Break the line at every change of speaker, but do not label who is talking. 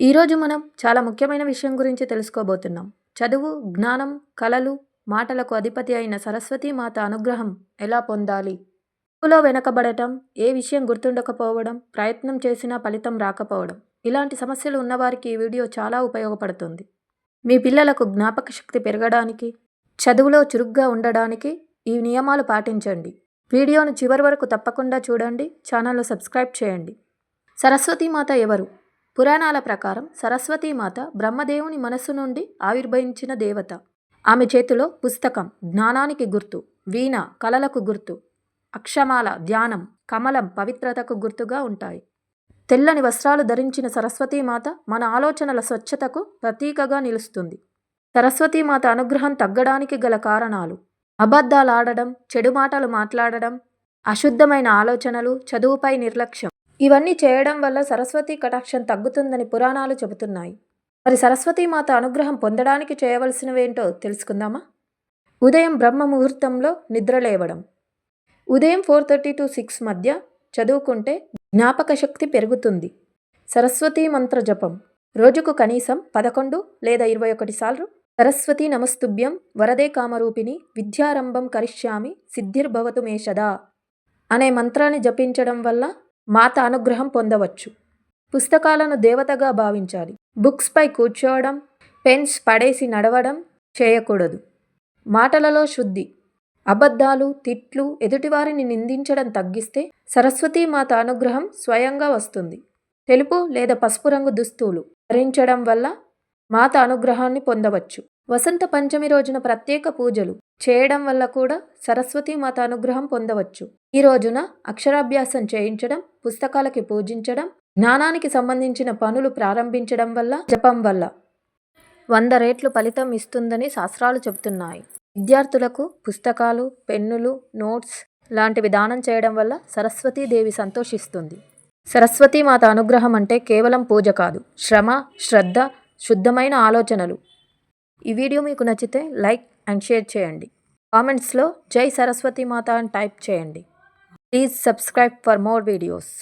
ఈరోజు మనం చాలా ముఖ్యమైన విషయం గురించి తెలుసుకోబోతున్నాం. చదువు జ్ఞానం కళలు మాటలకు అధిపతి అయిన సరస్వతీ మాత అనుగ్రహం ఎలా పొందాలి? చదువులో వెనకబడటం ఏ విషయం గుర్తుండకపోవడం ప్రయత్నం చేసినా ఫలితం రాకపోవడం ఇలాంటి సమస్యలు ఉన్నవారికి ఈ వీడియో చాలా ఉపయోగపడుతుంది. మీ పిల్లలకు జ్ఞాపక శక్తి పెరగడానికి చదువులో చురుగ్గా ఉండడానికి ఈ నియమాలు పాటించండి. వీడియోను చివరి వరకు తప్పకుండా చూడండి ఛానల్ను సబ్స్క్రైబ్ చేయండి. సరస్వతీమాత ఎవరు? పురాణాల ప్రకారం సరస్వతీమాత బ్రహ్మదేవుని మనస్సు నుండి ఆవిర్భవించిన దేవత. ఆమె చేతిలో పుస్తకం జ్ఞానానికి గుర్తు వీణ కళలకు గుర్తు అక్షమాల ధ్యానం కమలం పవిత్రతకు గుర్తుగా ఉంటాయి. తెల్లని వస్త్రాలు ధరించిన సరస్వతీమాత మన ఆలోచనల స్వచ్ఛతకు ప్రతీకగా నిలుస్తుంది. సరస్వతీమాత అనుగ్రహం తగ్గడానికి గల కారణాలు అబద్ధాలాడడం చెడు మాటలు మాట్లాడడం అశుద్ధమైన ఆలోచనలు చదువుపై నిర్లక్ష్యం. ఇవన్నీ చేయడం వల్ల సరస్వతి కటాక్షం తగ్గుతుందని పురాణాలు చెబుతున్నాయి. మరి సరస్వతీమాత అనుగ్రహం పొందడానికి చేయవలసినవేంటో తెలుసుకుందామా? ఉదయం బ్రహ్మ ముహూర్తంలో నిద్రలేవడం ఉదయం ఫోర్ థర్టీ టు సిక్స్ మధ్య చదువుకుంటే జ్ఞాపక శక్తి పెరుగుతుంది. సరస్వతీ మంత్ర జపం. రోజుకు కనీసం పదకొండు లేదా ఇరవై ఒకటి సార్లు సరస్వతి నమస్తుభ్యం వరదే కామరూపిణి విద్యారంభం కరిష్యామి సిద్ధిర్భవతు మేషదా అనే మంత్రాన్ని జపించడం వల్ల మాత అనుగ్రహం పొందవచ్చు. పుస్తకాలను దేవతగా భావించాలి. బుక్స్పై కూర్చోవడం పెన్స్ పడేసి నడవడం చేయకూడదు. మాటలలో శుద్ధి. అబద్ధాలు తిట్లు ఎదుటివారిని నిందించడం తగ్గిస్తే సరస్వతీ మాత అనుగ్రహం స్వయంగా వస్తుంది. తెలుపు లేదా పసుపు రంగు దుస్తులు ధరించడం వల్ల మాత అనుగ్రహాన్ని పొందవచ్చు. వసంత పంచమి రోజున ప్రత్యేక పూజలు చేయడం వల్ల కూడా సరస్వతీ మాత అనుగ్రహం పొందవచ్చు. ఈ రోజున అక్షరాభ్యాసం చేయించడం పుస్తకాలకి పూజించడం జ్ఞానానికి సంబంధించిన పనులు ప్రారంభించడం వల్ల జపం వల్ల వంద రేట్లు ఫలితం ఇస్తుందని శాస్త్రాలు చెబుతున్నాయి. విద్యార్థులకు పుస్తకాలు పెన్నులు నోట్స్ లాంటివి దానం చేయడం వల్ల సరస్వతీదేవి సంతోషిస్తుంది. సరస్వతీ మాత అనుగ్రహం అంటే కేవలం పూజ కాదు శ్రమ శ్రద్ధ శుద్ధమైన ఆలోచనలు. ఈ వీడియో మీకు నచ్చితే లైక్ అండ్ షేర్ చేయండి. కామెంట్స్లో జై సరస్వతి మాత అని టైప్ చేయండి. Please subscribe for more videos.